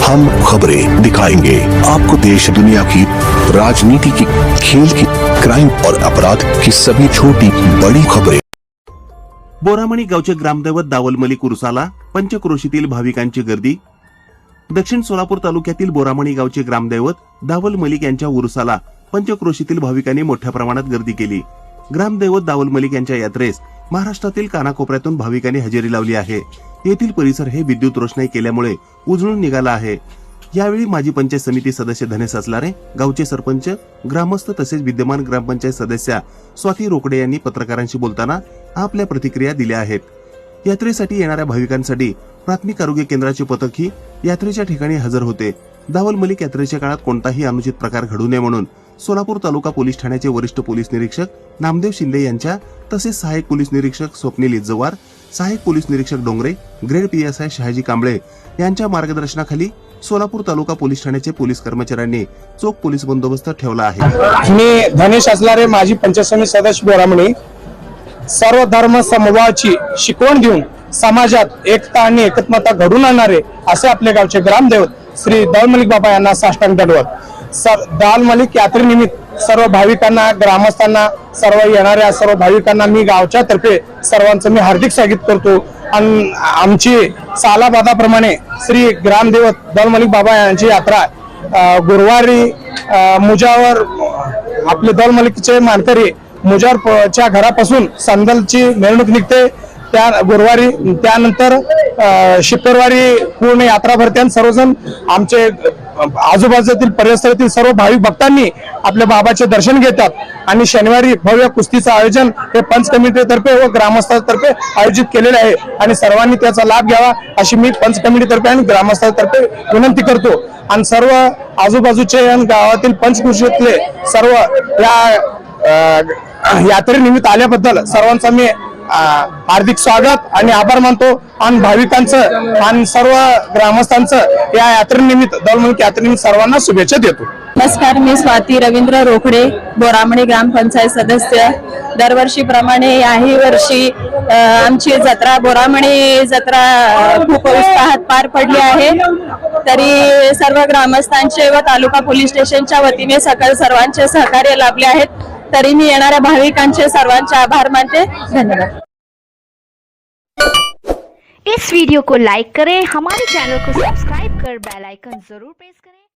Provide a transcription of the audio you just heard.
हम खबरें दिखाएंगे। आपको देश दुनिया की राजनीति की खेल की क्राइम और अपराध की सभी छोटी बड़ी खबरें। बोरामणी गावचे ग्रामदैवत दावलमली मलिक पंचक्रोशीतील भाविकांची गर्दी. दक्षिण सोलापूर तालुक्यातील बोरामणी गावचे ग्रामदैवत दावल मलिक यांच्या उरुसाला पंचक्रोशीतील भाविकांनी मोठ्या प्रमाणात गर्दी केली. ग्रामदैवत दावल मलिक यांच्या यात्रेस महाराष्ट्रातील कानाकोपऱ्यातून भाविकांनी हजेरी लावली आहे. येथील परिसर हे विद्युत रोषणाई केल्यामुळे उजळून निघाला आहे. यावेळी माजी पंचायत समिती सदस्य धनेश असलारे गावचे सरपंच ग्रामस्थ तसेच विद्यमान ग्रामपंचायत सदस्या स्वाती रोकडे यांनी पत्रकारांशी बोलताना आपल्या प्रतिक्रिया दिल्या आहेत. यात्रेसाठी येणाऱ्या भाविकांसाठी प्राथमिक आरोग्य केंद्राचे पथकही यात्रेच्या ठिकाणी हजर होते. दावल मलिक यात्रेच्या काळात कोणताही अनुचित प्रकार घडू नये म्हणून सोलापूर तालुका पोलीस ठाण्याचे वरिष्ठ पोलीस निरीक्षक नामदेव शिंदे यांच्या तसेच सहाय्यक पोलीस निरीक्षक स्वप्नील इज्जवार सहाय्यक पोलीस निरीक्षक डोंगरे ग्रेड पीएसआय शहाजी कांबळे यांच्या मार्गदर्शनाखाली सोलापूर तालुका पोलीस ठाण्याचे पोलीस कर्मचाऱ्यांनी चोख पोलीस बंदोबस्त ठेवला आहे. मी धनेश असणारे माजी पंचायत समिती सदस्य बोरामणी सर्व धर्म समूहाची शिकवण घेऊन समाजात एकता आणि एकत्मता घडून आणणारे असे आपले गावचे ग्रामदेवत श्री दाल मलिक बाबा यांना साष्टांग दंडवत. सर दाल मलिक यात्रेनिमित्त सर्व भाविकांना ग्रामस्थांना सर्व येणाऱ्या सर्व भाविकांना मी गावच्या तर्फे सर्वांचं मी हार्दिक स्वागत करतो. आणि आमची सालाबादाप्रमाणे श्री ग्रामदेवत दलमलिक बाबा यांची यात्रा गुरुवारी मुजावर आपले दल मलिकचे मानकरी मुजावरच्या घरापासून संदलची मिरवणूक निघते. त्या गुरुवारी त्यानंतर शुक्रवारी पूर्ण यात्रा भरते आणि सर्वजण आमचे आजूबाजूतील परिसरातील सर्व भाविक भक्तांनी आपल्या बाबाचे दर्शन घेतात. आणि शनिवारी भव्य कुस्तीचं आयोजन हे पंच कमिटीतर्फे व ग्रामस्थांतर्फे आयोजित केलेले आहे. आणि सर्वांनी त्याचा लाभ घ्यावा अशी मी पंच कमिटीतर्फे आणि ग्रामस्थांतर्फे विनंती करतो. आणि सर्व आजूबाजूचे आणि गावातील पंचकृषीतले सर्व या यात्रेनिमित्त आल्याबद्दल सर्वांचा मी हार्दिक स्वागत आणि आभार मानतो. आणि भाविकांचं आणि सर्व ग्रामस्थांचं या यात्रेनिमित्त दौलमुख यात्रेनिमित्त सर्वांना शुभेच्छा देतो. नमस्कार मी स्वाती रवींद्र रोखडे बोरामणी ग्रामपंचायत सदस्य. दरवर्षीप्रमाणे याही वर्षी आमची जत्रा बोरामणी जत्रा खूप उत्साहात पार पडली आहे. तरी सर्व ग्रामस्थांचे व तालुका पोलीस स्टेशनच्या वतीने सकल सर्वांचे सहकार्य लाभले आहेत. तरी मी येणाऱ्या भाविकांचे सर्वांचे आभार मानते. धन्यवाद. इस वीडियो को लाइक करें हमारे चैनल को सब्सक्राइब कर बेल आइकन जरूर प्रेस करें।